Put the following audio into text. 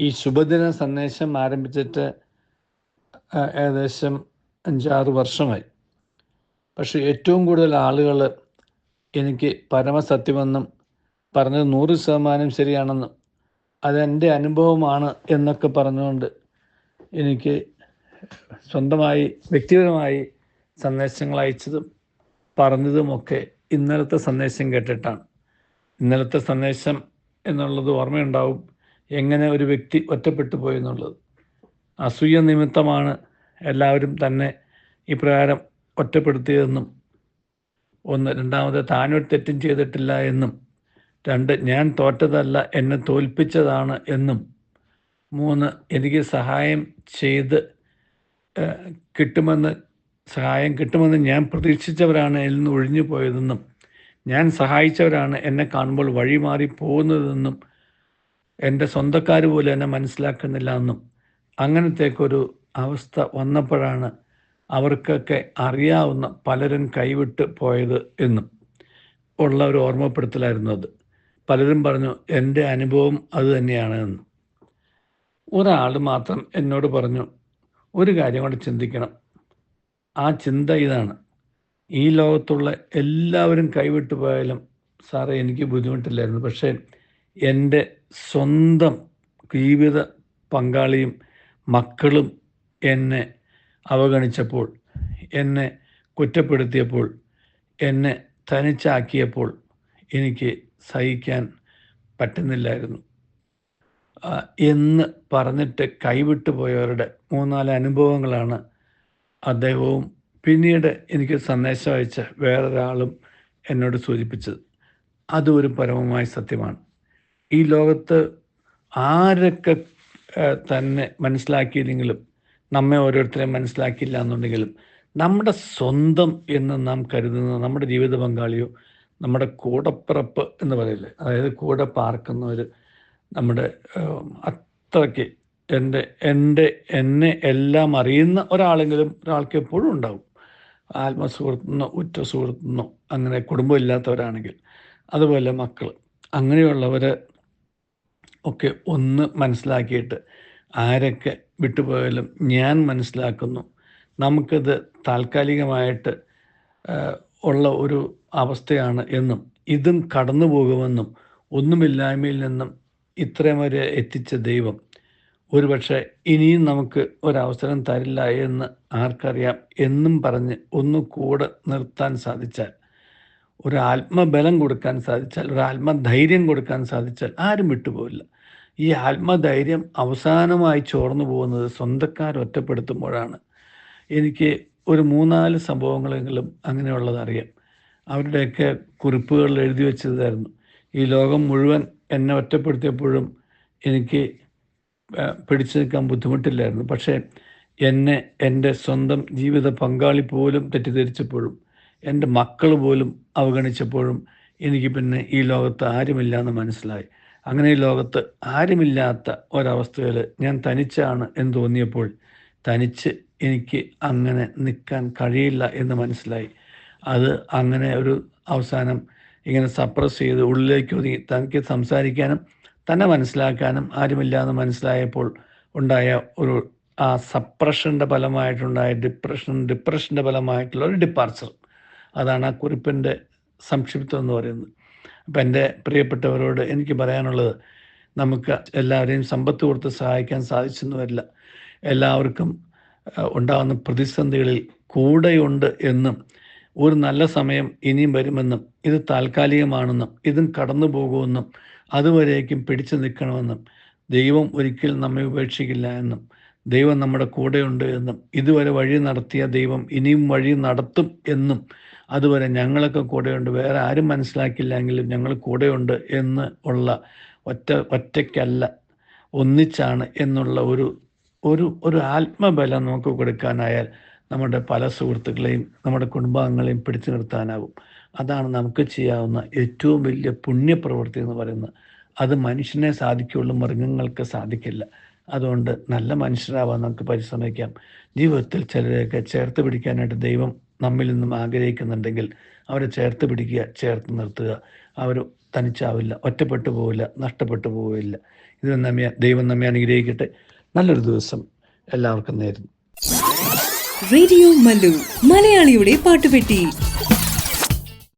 ഈ ശുഭദിന സന്ദേശം ആരംഭിച്ചിട്ട് ഏകദേശം അഞ്ചാറ് വർഷമായി. പക്ഷെ ഏറ്റവും കൂടുതൽ ആളുകൾ എനിക്ക് പരമസത്യമെന്നും പറഞ്ഞത് നൂറ് ശതമാനം ശരിയാണെന്നും അതെന്റെ അനുഭവമാണ് എന്നൊക്കെ പറഞ്ഞുകൊണ്ട് എനിക്ക് സ്വന്തമായി വ്യക്തിപരമായി സന്ദേശങ്ങൾ അയച്ചതും പറഞ്ഞതുമൊക്കെ ഇന്നലത്തെ സന്ദേശം കേട്ടിട്ടാണ്. ഇന്നലത്തെ സന്ദേശം എന്നുള്ളത് ഓർമ്മയുണ്ടാവും. എങ്ങനെ ഒരു വ്യക്തി ഒറ്റപ്പെട്ടു പോയെന്നുള്ളത്. അസൂയ നിമിത്തമാണ് എല്ലാവരും തന്നെ ഇപ്രകാരം ഒറ്റപ്പെടുത്തിയതെന്നും ഒന്ന് രണ്ടാമത് താനൊരു തെറ്റും ചെയ്തിട്ടില്ല എന്നും രണ്ട് ഞാൻ തോറ്റതല്ല എന്നെ തോൽപ്പിച്ചതാണ് എന്നും മൂന്ന് എനിക്ക് സഹായം ചെയ്ത് കിട്ടുമെന്ന് സഹായം കിട്ടുമെന്ന് ഞാൻ പ്രതീക്ഷിച്ചവരാണ് എന്നിൽ നിന്ന് ഒഴിഞ്ഞു പോയതെന്നും ഞാൻ സഹായിച്ചവരാണ് എന്നെ കാണുമ്പോൾ വഴിമാറി പോകുന്നതെന്നും എന്റെ സ്വന്തക്കാർ പോലും എന്നെ മനസ്സിലാക്കുന്നില്ല എന്നും. അങ്ങനത്തേക്കൊരു അവസ്ഥ വന്നപ്പോഴാണ് അവർക്കൊക്കെ അറിയാവുന്ന പലരും കൈവിട്ട് പോയത് എന്നും ഉള്ള ഒരു ഓർമ്മപ്പെടുത്തലായിരുന്നു അത്. പലരും പറഞ്ഞു എന്റെ അനുഭവം അത് തന്നെയാണ് എന്ന്. ഒരാൾ മാത്രം എന്നോട് പറഞ്ഞു ഒരു കാര്യം കൂടെ ചിന്തിക്കണം. ആ ചിന്ത ഇതാണ്. ഈ ലോകത്തുള്ള എല്ലാവരും കൈവിട്ട് പോയാലും സാറേ എനിക്ക് ബുദ്ധിമുട്ടില്ലായിരുന്നു. പക്ഷേ എന്റെ സ്വന്തം ജീവിത പങ്കാളിയും മക്കളും എന്നെ അവഗണിച്ചപ്പോൾ എന്നെ കുറ്റപ്പെടുത്തിയപ്പോൾ എന്നെ തനിച്ചാക്കിയപ്പോൾ എനിക്ക് സഹിക്കാൻ പറ്റുന്നില്ലായിരുന്നു. എന്ന് പറഞ്ഞിട്ട് കൈവിട്ടു പോയവരുടെ മൂന്നാൽ അനുഭവങ്ങളാണ് അദ്ദേഹവും പിന്നീട് എനിക്ക് സന്ദേശം അയച്ച വേറൊരാളും എന്നോട് സൂചിപ്പിച്ചത്. അതും ഒരു പരമമായ സത്യമാണ്. ഈ ലോകത്ത് ആരൊക്കെ തന്നെ മനസ്സിലാക്കിയില്ലെങ്കിലും നമ്മെ ഓരോരുത്തരെയും മനസ്സിലാക്കിയില്ല എന്നുണ്ടെങ്കിലും നമ്മുടെ സ്വന്തം എന്ന് നാം കരുതുന്ന നമ്മുടെ ജീവിത പങ്കാളിയോ നമ്മുടെ കൂടപ്പിറപ്പ് എന്ന് പറയില്ലേ? അതായത് കൂടെ പാർക്കുന്നവർ നമ്മുടെ അത്രയ്ക്ക് എന്റെ എന്റെ എന്നെ എല്ലാം അറിയുന്ന ഒരാളെങ്കിലും ഒരാൾക്ക് എപ്പോഴും ഉണ്ടാവും. ആത്മസുഹൃത്തുനിന്നോ ഉറ്റ സുഹൃത്തുനിന്നോ അങ്ങനെ കുടുംബമില്ലാത്തവരാണെങ്കിൽ അതുപോലെ മക്കൾ അങ്ങനെയുള്ളവർ ഒക്കെ ഒന്ന് മനസ്സിലാക്കിയിട്ട് ആരൊക്കെ വിട്ടുപോയാലും ഞാൻ മനസ്സിലാക്കുന്നു. നമുക്കിത് താൽക്കാലികമായിട്ട് ഉള്ള ഒരു അവസ്ഥയാണ് എന്നും ഇതും കടന്നു പോകുമെന്നും ഒന്നുമില്ലായ്മയിൽ നിന്നും ഇത്രയും വരെ എത്തിച്ച ദൈവം. ഒരുപക്ഷെ ഇനിയും നമുക്ക് ഒരവസരം തരില്ല എന്ന് ആർക്കറിയാം എന്നും പറഞ്ഞ് ഒന്ന് കൂടെ നിർത്താൻ സാധിച്ചാൽ ഒരു ആത്മബലം കൊടുക്കാൻ സാധിച്ചാൽ ഒരു ആത്മധൈര്യം കൊടുക്കാൻ സാധിച്ചാൽ ആരും വിട്ടുപോകില്ല ഈ ആത്മധൈര്യം അവസാനമായി ചോർന്നു പോകുന്നത് സ്വന്തക്കാർ ഒറ്റപ്പെടുത്തുമ്പോഴാണ്. എനിക്ക് ഒരു മൂന്നാൽ സംഭവങ്ങളെങ്കിലും അങ്ങനെയുള്ളത് അറിയാം അവരുടെയൊക്കെ കുറിപ്പുകളിൽ എഴുതി വെച്ചതായിരുന്നു. ഈ ലോകം മുഴുവൻ എന്നെ ഒറ്റപ്പെടുത്തിയപ്പോഴും എനിക്ക് പിടിച്ചു നിൽക്കാൻ ബുദ്ധിമുട്ടില്ലായിരുന്നു. പക്ഷേ എന്നെ എന്റെ സ്വന്തം ജീവിത പങ്കാളി പോലും തെറ്റിദ്ധരിച്ചപ്പോഴും എന്റെ മക്കൾ പോലും അവഗണിച്ചപ്പോഴും എനിക്ക് പിന്നെ ഈ ലോകത്ത് ആരുമില്ല എന്ന് മനസ്സിലായി. അങ്ങനെ ഈ ലോകത്ത് ആരുമില്ലാത്ത ഒരവസ്ഥയിൽ ഞാൻ തനിച്ചാണ് എന്ന് തോന്നിയപ്പോൾ തനിച്ച് എനിക്ക് അങ്ങനെ നിൽക്കാൻ കഴിയില്ല എന്ന് മനസ്സിലായി. അത് അങ്ങനെ ഒരു അവസാനം ഇങ്ങനെ സപ്രസ് ചെയ്ത് ഉള്ളിലേക്ക് ഒതുങ്ങി തനിക്ക് സംസാരിക്കാനും തന്നെ മനസ്സിലാക്കാനും ആരുമില്ല എന്ന് മനസ്സിലായപ്പോൾ ഉണ്ടായ ഒരു ആ സപ്രഷന്റെ ഫലമായിട്ടുണ്ടായ ഡിപ്രഷൻ ഡിപ്രഷന്റെ ഫലമായിട്ടുള്ള ഒരു ഡിപ്പാർച്ചർ അതാണ് ആ കുറിപ്പിന്റെ സംക്ഷിപ്തം എന്ന് പറയുന്നത്. അപ്പം എന്റെ പ്രിയപ്പെട്ടവരോട് എനിക്ക് പറയാനുള്ളത് നമുക്ക് എല്ലാവരെയും സമ്പത്ത് കൊടുത്ത് സഹായിക്കാൻ സാധിച്ചെന്ന് വരില്ല എല്ലാവർക്കും ഉണ്ടാകുന്ന പ്രതിസന്ധികളിൽ കൂടെയുണ്ട് എന്നും ഒരു നല്ല സമയം ഇനിയും വരുമെന്നും ഇത് താൽക്കാലികമാണെന്നും ഇതും കടന്നു പോകുമെന്നും അതുവരേക്കും പിടിച്ചു നിൽക്കണമെന്നും ദൈവം ഒരിക്കലും നമ്മെ ഉപേക്ഷിക്കില്ല എന്നും ദൈവം നമ്മുടെ കൂടെയുണ്ട് എന്നും ഇതുവരെ വഴി നടത്തിയ ദൈവം ഇനിയും വഴി നടത്തും എന്നും അതുവരെ ഞങ്ങളൊക്കെ കൂടെയുണ്ട്. വേറെ ആരും മനസ്സിലാക്കില്ലെങ്കിലും ഞങ്ങൾ കൂടെയുണ്ട് എന്ന് ഉള്ള ഒറ്റ ഒറ്റയ്ക്കല്ല ഒന്നിച്ചാണ് എന്നുള്ള ഒരു ഒരു ഒരു ആത്മബലം നമുക്ക് കൊടുക്കാനായാൽ നമ്മുടെ പല സുഹൃത്തുക്കളെയും നമ്മുടെ കുടുംബാംഗങ്ങളെയും പിടിച്ചു നിർത്താനാവും. അതാണ് നമുക്ക് ചെയ്യാവുന്ന ഏറ്റവും വലിയ പുണ്യപ്രവൃത്തി എന്ന് പറയുന്നത്. അത് മനുഷ്യനെ സാധിക്കുള്ളൂ മൃഗങ്ങൾക്ക് സാധിക്കില്ല. അതുകൊണ്ട് നല്ല മനുഷ്യരാവാൻ നമുക്ക് പരിശ്രമിക്കാം. ജീവിതത്തിൽ ചിലരെയൊക്കെ ചേർത്ത് പിടിക്കാനായിട്ട് ദൈവം നമ്മിൽ നിന്നും ആഗ്രഹിക്കുന്നുണ്ടെങ്കിൽ അവരെ ചേർത്ത് പിടിക്കുക ചേർത്ത് നിർത്തുക. അവർ തനിച്ചാവില്ല ഒറ്റപ്പെട്ടു പോവില്ല നഷ്ടപ്പെട്ടു പോവില്ല. ഇത് നമ്മെ ദൈവം നമ്മെ അനുഗ്രഹിക്കട്ടെ. നല്ലൊരു ദിവസം എല്ലാവർക്കും നേരുന്നു. റേഡിയോ മലയാളിയുടെ പാട്ടുപെട്ടി.